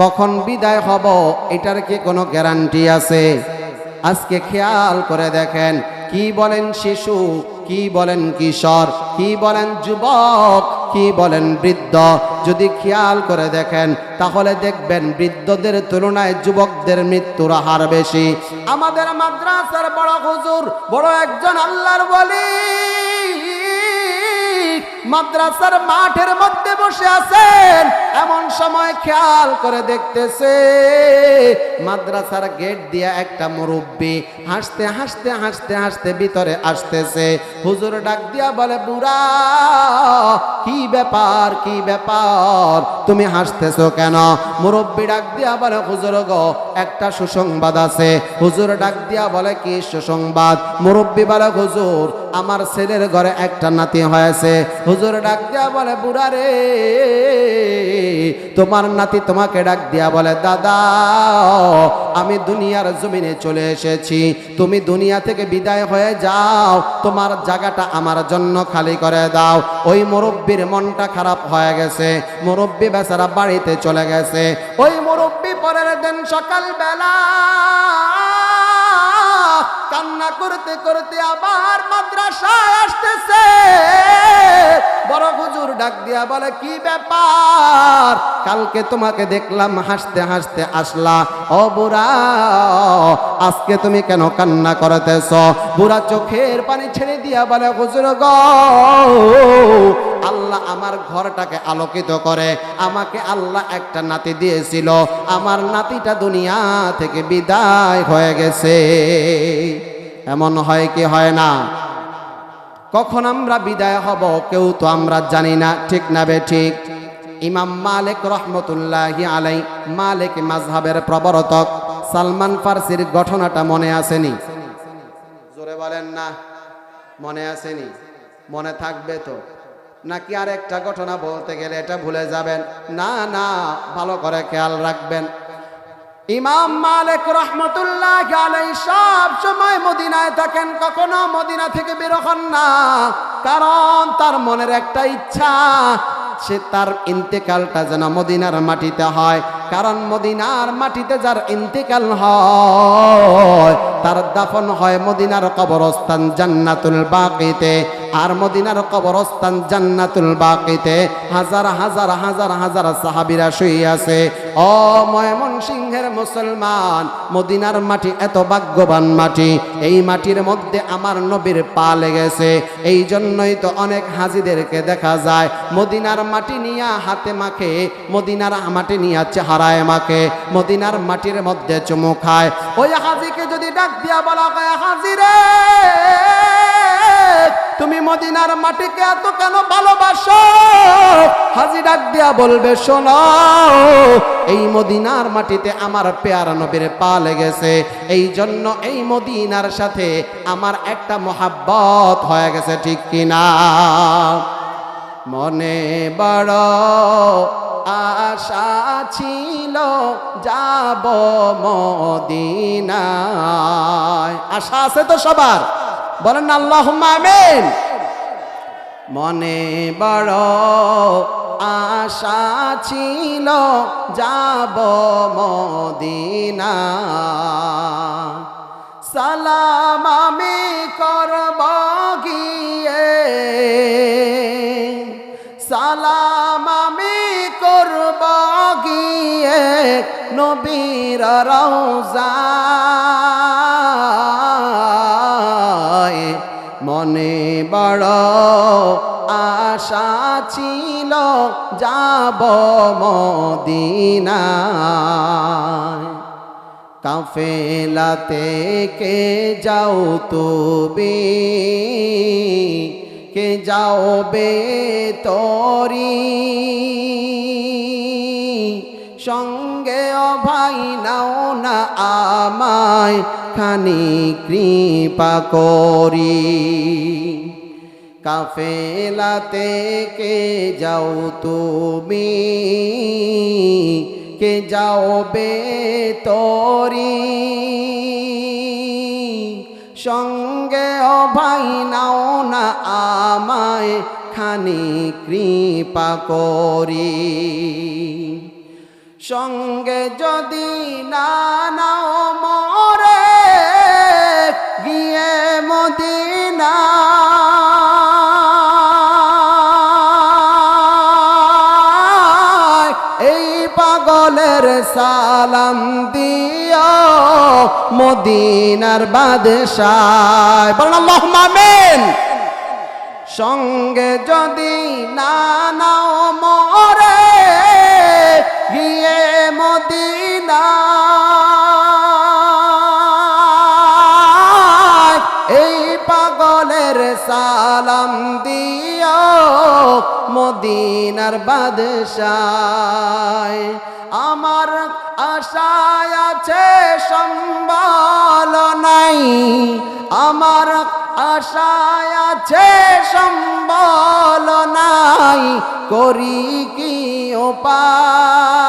কখন বিদায় হব, এটার কি কোনো গ্যারান্টি আছে? আজকে খেয়াল করে দেখেন, কি বলেন শিশু, কি বলেন কিশোর, কি বলেন যুবক, কি বলেন বৃদ্ধ? যদি খেয়াল করে দেখেন, তাহলে দেখবেন বৃদ্ধদের তুলনায় যুবকদের মৃত্যুর হার বেশি। আমাদের মাদ্রাসার বড় হুজুর, বড় একজন আল্লাহর বলি মাদ্রাসার মাঠের মধ্যে বসে আছেন, এমন সময় খেয়াল করে দেখতেছে, মাদ্রাসার গেট দিয়ে একটা মুরব্বী হাসতে হাসতে হাসতে হাসতে ভিতরে আসতেছে। হুজুর ডাক দিয়া বলে, বুড়া, কি ব্যাপার কি ব্যাপার? তুমি হাসতেছো কেন? মুরব্বী ডাক দিয়া বলে, হুজুর গো, একটা সুসংবাদ আছে। হুজুর ডাক দিয়া বলে, কি সুসংবাদ? মুরব্বী বলে, হুজুর আমার ছেলের ঘরে একটা নাতি হয়েছে। হুজুর ডাক দিয়া বলে, বুড়া রে, তোমার নাতি তোমাকে ডাক দিয়া বলে, দাদা, আমি দুনিয়ার জমিনে চলে এসেছি। তুমি দুনিয়া থেকে বিদায় হয়ে যাও। তোমার জায়গাটা আমার জন্য খালি করে দাও। ওই মুরব্বীর মনটা খারাপ হয়ে গেছে। মুরব্বী বেচারা বাড়িতে চলে গেছে। ওই মুরব্বী পরের দিন সকালবেলা কান্না করতে করতে আবার মাদ্রাসায় আসতেছে। বড় হুজুর ডাক দিয়া বলে, কি ব্যাপার? কালকে তোমাকে দেখলাম হাসতে হাসতে আসলা। ও বুড়া, আজকে তুমি কেন কান্না করতেছ? বুড়া চোখের পানি ছেড়ে দিয়া বলে, হুজুর গ, আল্লাহ আমার ঘরটাকে আলোকিত করে। আমাকে আল্লাহ একটা নাতি দিয়েছিল। আমার নাতিটা দুনিয়া থেকে বিদায় হয়ে গেছে। এমন হয় কি হয় না? কখন আমরা বিদায় হব কেউ তো আমরা জানি না, ঠিক না বে ঠিক। ইমাম মালিক রহমতুল্লাহি আলাই, মালিক মাজহাবের প্রবর্তক, সালমান ফার্সির ঘটনাটা মনে আসেনি? জোরে বলেন না, মনে আসেনি? মনে থাকবে তো। নাকি আর একটা ঘটনা বলতে গেলে এটা ভুলে যাবেন? না না, ভালো করে খেয়াল রাখবেন। ইমাম মালিক রহমতুল্লাহ আলাই সব সময় মদিনায় থাকেন, কখনো মদিনা থেকে বের হন না। কারণ তার মনের একটা ইচ্ছা, সে তার ইন্তেকালটা যেন মদিনার মাটিতে হয়। কারণ মদিনার মাটিতে যার ইন্তেকাল হয়, তার দাফন হয় মদিনার কবরস্থান জান্নাতুল বাকিতে। আর মদিনার কবরস্থান জান্নাতুল বাকিতে হাজার হাজার হাজার হাজার সাহাবিরা শুয়ে আছে। ও ময়মন সিংহের মুসলমান, মদিনার মাটি এত ভাগ্যবান মাটি, এই মাটির মধ্যে আমার নবীর পা লেগেছে। এই জন্যই তো অনেক হাজিদেরকে দেখা যায়, মদিনার মাটি নিয়া হাতে মাখে, মদিনার মাটি নিয়া চেহারায় মাখে, মদিনার মাটির মধ্যে চুমু খায়। ওই হাজিকে যদি ডাক দিয়া বলা হয়, হাজিরে! তুমি মদিনার মাটিকে এত কেন ভালোবাসো? হাজি ডাক দিয়া বলবে, শোনো, এই মদিনার মাটিতে আমার পেয়ারা নবীর পা লেগেছে। এই জন্য এই মদিনার সাথে আমার একটা মহাব্বত হয়ে গেছে, ঠিক কিনা মনে বড় আশা ছিল, যাব মদিনায়। আশা আছে তো সবার? বলেন আল্লাহ আমিন। মনে বড় আশা ছিল যাব মদিনা। সালাম আমি করব গিয়ে। সালাম আমি করব গিয়ে নবীর রওজায় মনে বড় আশা ছিল, যাব মদিনায়। কাফেলাতে কে যাও তুমি? কে যাও বে তরি সঙ্গে ও ভাই নাও না আমায়। খানি কৃপা করি। কাফেলাতে কে যাও তুমি? কে যাও বে তরি সঙ্গে ও ভাই নাও না আমায় খানি কৃপা করি। সঙ্গে যদি না নাও মদিনা। এই পাগলের সালাম দিও মদিনার বাদশাহ বলেন আল্লাহ মামেন সঙ্গে যদি না নাও মরে সালাম দিও মদিনার বাদশায়। আমার আশায় আছে সম্বল নাই। আমার আশায় আছে সম্বল নাই। করি কি উপায়?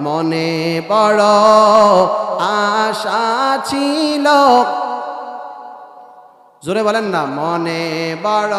মনে বড় আশা ছিল জোরে বলেন না, মনে বড়।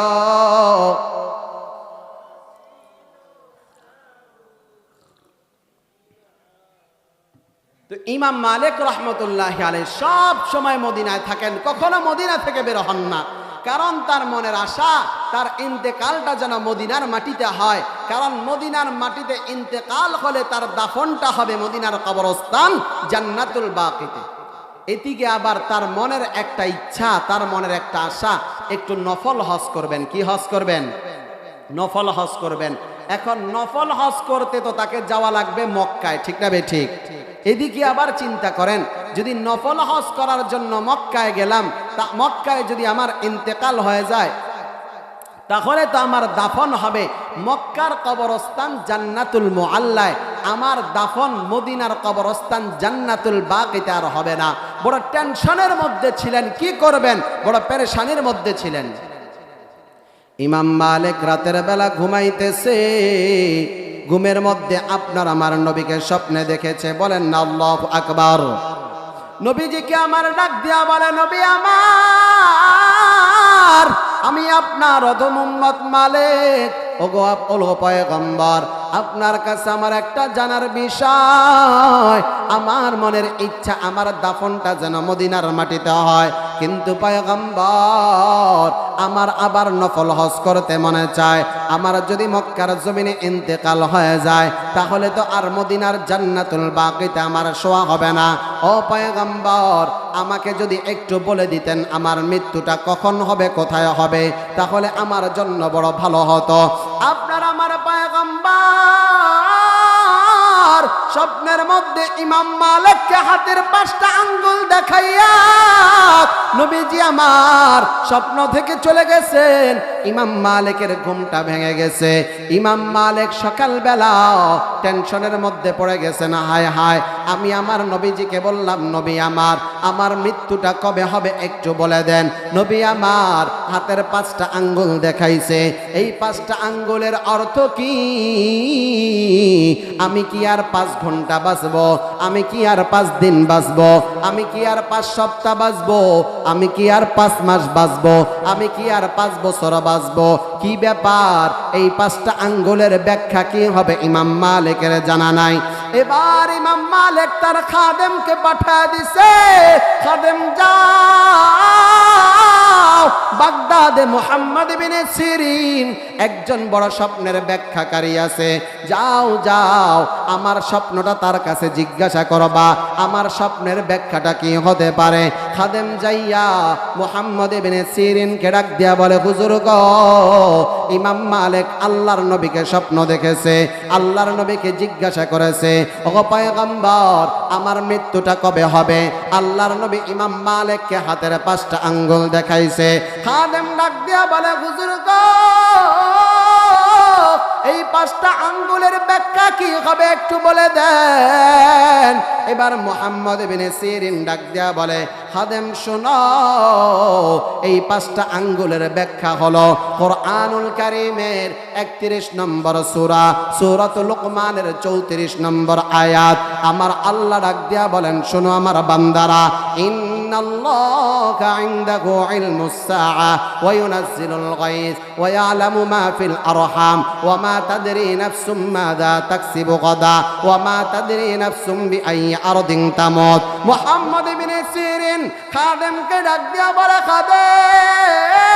তো ইমাম মালিক রহমতুল্লাহ আলাই সব সময় মদিনায় থাকেন, কখনো মদিনা থেকে বের হন না। কারণ তার মনের আশা, তার ইন্তেকালটা যেন মদিনার মাটিতে হয়। কারণ মদিনার মাটিতে ইন্তেকাল হলে তার দাফনটা হবে মদিনার কবরস্থান জান্নাতুল বাকিতে। এদিকে আবার তার মনের একটা ইচ্ছা, তার মনের একটা আশা, একটু নফল হজ করবেন। কি হজ করবেন? নফল হজ করবেন। এখন নফল হজ করতে তো তাকে যাওয়া লাগবে মক্কায়, ঠিক না বে ঠিক? এদিকে আবার চিন্তা করেন, যদি নফল হজ করার জন্য মক্কায় গেলাম, তা মক্কায় যদি আমার ইন্তেকাল হয়ে যায়, তাহলে তো আমার দাফন হবে। মক্কার কবরস্থান জান্নাতুল মোয়াল্লায় আমার দাফন মদিনার কবরস্থান জান্নাতুল বাকিতে আর হবে না। বড় টেনশনের মধ্যে ছিলেন, কি করবেন? বড় পেরেশানির মধ্যে ছিলেন। ইমাম মালিক রাতের বেলা ঘুমাইতেছে। ঘুমের মধ্যে আপনার আমার নবীকে স্বপ্নে দেখেছে, বলেন না আল্লাহ আকবার। নবীজিকে আমার ডাক দিয়া বলে, নবী আমার, আমি আপনার অধমুম্মত মালিক। ওগো আপ ওলো পয়গম্বর আপনার কাছে আমার একটা জানার বিষয়। আমার মনের ইচ্ছা, আমার দাফনটা যেন মদিনার মাটিতে হয়। কিন্তু পায়গম্বর, আমার আবার নফল হজ করতে মনে চায়। আমার যদি মক্কার জমিনে ইন্তেকাল হয়ে যায়, তাহলে তো আর মদিনার জান্নাতুল বাকিতে আমার শোয়া হবে না। ও পায়গম্বর, আমাকে যদি একটু বলে দিতেন, আমার মৃত্যুটা কখন হবে, কোথায় হবে? তাহলে আমার জন্য বড় ভালো হতো। স্বপ্নের মধ্যে ইমাম মালিককে হাতের পাঁচটা আঙ্গুল দেখাইয়া নবীজি আমার স্বপ্ন থেকে চলে গেছেন। ইমাম মালিকের ঘুমটা ভেঙে গেছে। ইমাম মালিক সকালবেলা টেনশনের মধ্যে পড়ে গেছেন, হায় হায়, আমি আমার নবীজিকে বললাম, নবী আমার আমার মৃত্যুটা কবে হবে একটু বলে দেন। নবী আমার হাতের পাঁচটা আঙ্গুল দেখাইছে। এই পাঁচটা আঙ্গুলের অর্থ কি? আমি কি আর পাঁচ ঘণ্টা বাঁচবো? আমি কি আর পাঁচ দিন বাঁচবো? আমি কি আর পাঁচ সপ্তাহ বাঁচবো? আমি কি আর পাঁচ মাস বাঁচবো? আমি কি আর পাঁচ বছর বাঁচবো? কি ব্যাপার? এই পাঁচটা আঙ্গুলের ব্যাখ্যা কি হবে? ইমাম মালিকের জানা নাই। এবার ইমাম মালিক তার খাদেমকে পাঠা দিছে। খাদেম যাও বাগদাদে মোহাম্মদ বিনে সিরিন। একজন বড় স্বপ্নের ব্যাখ্যাকারী আছে। যাও যাও, আমার স্বপ্নটা তার কাছে জিজ্ঞাসা করবা, আমার স্বপ্নের ব্যাখ্যাটা কি হতে পারে? খাদেম যাইয়া মোহাম্মদ বিনে সিরিনকে ডাক দিয়া বলে, হুজুর গো ইমাম মালিক আল্লাহর নবীকে স্বপ্ন দেখেছে, আল্লাহর নবীকে জিজ্ঞাসা করেছে ও পয়গম্বর, আমার মৃত্যুটা কবে হবে? আল্লাহর নবী ইমাম মালিককে হাতের পাঁচটা আঙ্গুল দেখাইছে। খাদেম ডাক দিয়া বলে, হুজুর গো, এই পাঁচটা আঙ্গুলের ব্যাখ্যা কি হবে একটু বলে দেন? এবার মোহাম্মদ বিন সিরিন ডাক দেয়া বলে হাদেম শোনো, এই পাঁচটা আঙ্গুলের ব্যাখ্যা হলো কোরআনুল কারিমের একত্রিশ নম্বর সুরা, সুরাত লোকমানের চৌত্রিশ নম্বর আয়াত। আমার আল্লাহ ডাক দিয়া বলেন, শোনো আমার বান্দারা ইন إن الله عنده علم الساعة وينزل الغيث ويعلم ما في الأرحام وما تدري نفس ماذا تكسب غدا وما تدري نفس بأي أرض تموت محمد بن سيرين خادم كده بلا خادم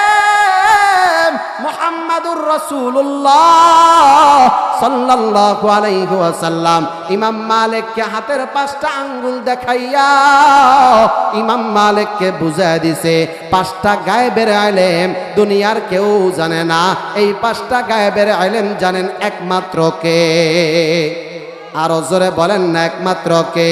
মোহাম্মদুর রসুল্লাহ সাল্লাল্লাহু আলাইহি ওয়াসাল্লাম। ইমাম মালিককে হাতের পাঁচটা আঙ্গুল দেখাইয়া ইমাম মালিককে বুঝায় দিছে, পাঁচটা গায়েবের আলেম দুনিয়ার কেউ জানে না। এই পাঁচটা গায়েবের আলেম জানেন একমাত্র কে? আরও জোরে বলেন না, একমাত্র কে?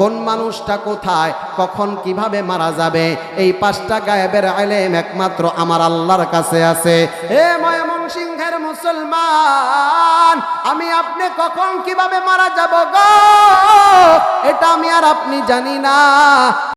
কোন মানুষটা কোথায়, কখন কীভাবে মারা যাবে, এই পাঁচটা গায়েবের আলেম একমাত্র আমার আল্লাহর কাছে আছে। এ ময়মন সিংহের মুসলমান, আমি আপনি কখন কীভাবে মারা যাব গো? এটা আমি আর আপনি জানি না।